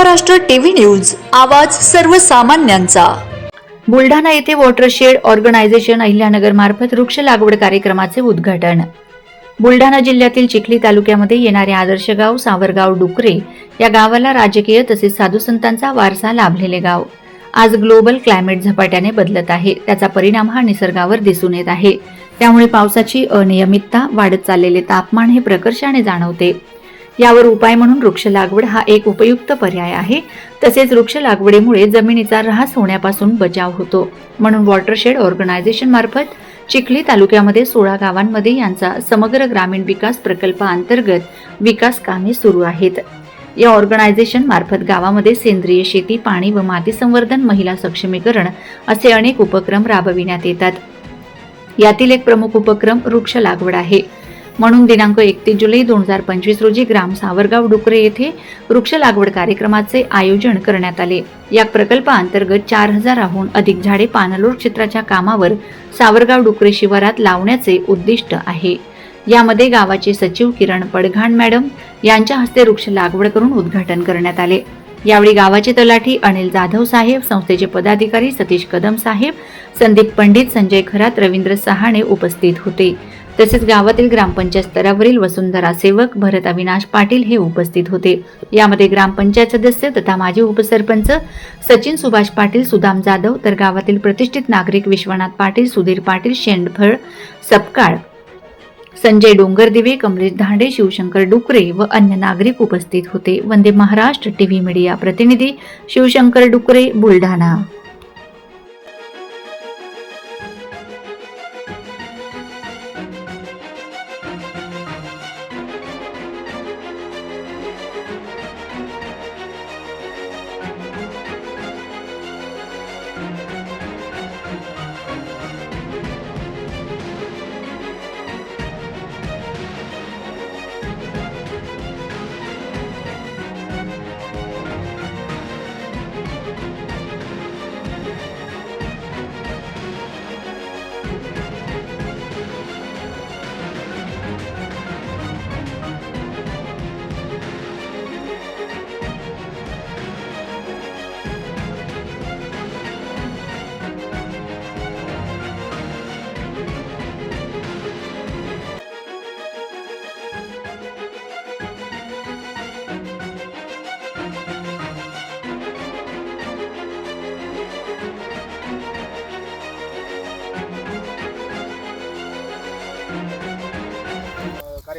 Maharashtra TV news आवाज सर्वसामान्यांचा. बुलढाणा येथे वॉटरशेड ऑर्गनायझेशन अहिल्यानगर मार्फत वृक्ष लागवड कार्यक्रमाचे उद्घाटन. बुलढाणा जिल्ह्यातील चिखली तालुक्यामध्ये येणारे आदर्श गाव सावरगाव डुकरे या गावाला राजकीय तसेच साधू संतांचा वारसा लाभलेले गाव. आज ग्लोबल क्लायमेट झपाट्याने बदलत आहे. त्याचा परिणाम हा निसर्गावर दिसून येत आहे. त्यामुळे पावसाची अनियमितता वाढत चाललेले तापमान हे प्रकर्षाने जाणवते. यावर उपाय म्हणून वृक्ष लागवड हा एक उपयुक्त पर्याय आहे. तसेच वृक्ष लागवडीमुळे जमिनीचा ऱ्हास होण्यापासून बचाव होतो. म्हणून वॉटरशेड ऑर्गनायझेशन मार्फत चिखली तालुक्यामध्ये सोळा गावांमध्ये यांचा समग्र ग्रामीण विकास प्रकल्पाअंतर्गत विकास कामे सुरू आहेत. या ऑर्गनायझेशन मार्फत गावामध्ये सेंद्रिय शेती पाणी व माती संवर्धन महिला सक्षमीकरण असे अनेक उपक्रम राबविण्यात येतात. यातील एक प्रमुख उपक्रम वृक्ष लागवड आहे. म्हणून दिनांक एकतीस जुलै दोन हजार पंचवीस रोजी ग्राम सावरगाव डुकरे येथे वृक्ष लागवड कार्यक्रमाचे आयोजन करण्यात आले. या प्रकल्पाअंतर्गत चार हजाराहून अधिक झाडे पानलोर क्षेत्राच्या कामावर सावरगाव डुकरे शिवारात लावण्याचे उद्दिष्ट आहे. यामध्ये गावाचे सचिव किरण पडघाण मॅडम यांच्या हस्ते वृक्ष लागवड करून उद्घाटन करण्यात आले. यावेळी गावाचे तलाठी अनिल जाधव साहेब संस्थेचे पदाधिकारी सतीश कदम साहेब संदीप पंडित संजय खरात रवींद्र सहाणे उपस्थित होते. तसेच गावातील ग्रामपंचायत स्तरावरील वसुंधरा सेवक भरत अविनाश पाटील हे उपस्थित होते. यामध्ये ग्रामपंचायत सदस्य तथा माजी उपसरपंच सचिन सुभाष पाटील सुदाम जाधव तर गावातील प्रतिष्ठित नागरिक विश्वनाथ पाटील सुधीर पाटील शेंडफळ सपकाळ संजय डोंगरदिवे कमलेश धांडे शिवशंकर डुकरे व अन्य नागरिक उपस्थित होते. वंदे महाराष्ट्र टीव्ही मीडिया प्रतिनिधी शिवशंकर डुकरे बुलढाणा.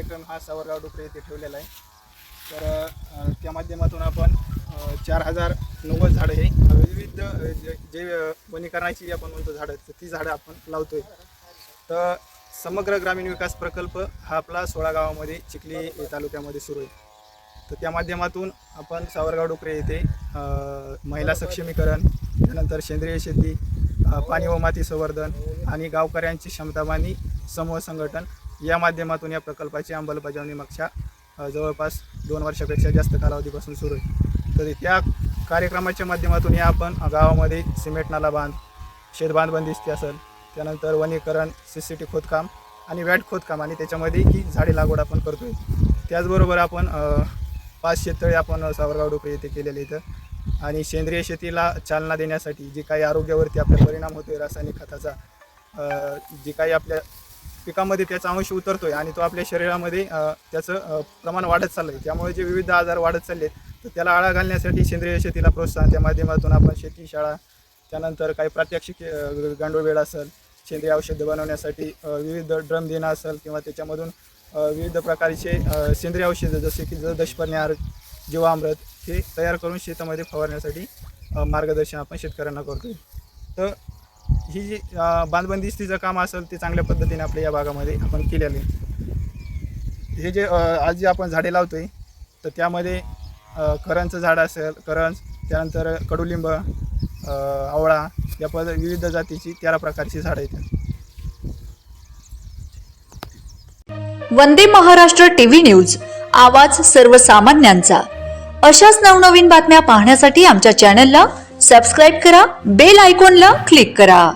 कार्यक्रम हा सावरगाव डुकरे येथे ठेवलेला आहे. तर त्या माध्यमातून आपण चार हजार नव्वद झाडं हे विविध जे- जे वनीकरणाची जी आपण म्हणतो झाडं तर ती झाडं आपण लावतोय. तर समग्र ग्रामीण विकास प्रकल्प हा आपला सोळा गावामध्ये चिखली तालुक्यामध्ये सुरू आहे. तर त्या माध्यमातून आपण सावरगाव डुकरे येथे महिला सक्षमीकरण त्यानंतर सेंद्रिय शेती पाणी व माती संवर्धन आणि गावकऱ्यांची क्षमताबानी समूह संघटन या माध्यमातून या प्रकल्पाची अंमलबजावणी मागच्या जवळपास दोन वर्षापेक्षा जास्त कालावधीपासून सुरू आहे. तर त्या कार्यक्रमाच्या माध्यमातून या आपण गावामध्ये सिमेंट नाला बांध शेतबांध बंदिस्ती असेल त्यानंतर वनीकरण सी सी टी खोदकाम आणि वॅट खोदकाम आणि त्याच्यामध्ये ही झाडे लागवड आपण करतो आहे त्याचबरोबर आपण पाच शेततळे आपण सावरगाव डोपे येथे केलेले इथं आणि सेंद्रिय शेतीला चालना देण्यासाठी जी काही आरोग्यावरती आपला परिणाम होतोय रासायनिक खताचा जी काही आपल्या पिकामध्ये त्याचा अंश उतरतोय आणि तो आपल्या शरीरामध्ये त्याचं प्रमाण वाढत चाललं आहे त्यामुळे जे विविध आजार वाढत चालले तर त्याला आळा घालण्यासाठी सेंद्रिय शेतीला प्रोत्साहन त्या माध्यमातून आपण शेती शाळा त्यानंतर काही प्रात्यक्षिक गांडूळ वेळ असेल सेंद्रिय औषधं बनवण्यासाठी विविध ड्रम देणं असेल किंवा त्याच्यामधून विविध प्रकारचे सेंद्रिय औषधं जसे की ज- दशपर्ण्यार जीवामृत हे तयार करून शेतामध्ये फवारण्यासाठी मार्गदर्शन आपण शेतकऱ्यांना करतोय. तर ही जी बालबंदिस्तीचं बांधबंदिस्तीचं काम असेल ते चांगल्या पद्धतीने आपल्या या भागामध्ये आपण केलेलं आहे. हे जे आज जे आपण झाडे लावतोय तर त्यामध्ये अ, करंजचं झाड असेल करंज त्यानंतर कडुलिंब आवळा या पद विविध जातीची तेरा प्रकारची झाडं आहेत. वंदे महाराष्ट्र टीव्ही न्यूज आवाज सर्वसामान्यांचा. अशाच नवनवीन बातम्या पाहण्यासाठी आमच्या चॅनलला सबस्क्राईब करा बेल आयकॉनला क्लिक करा.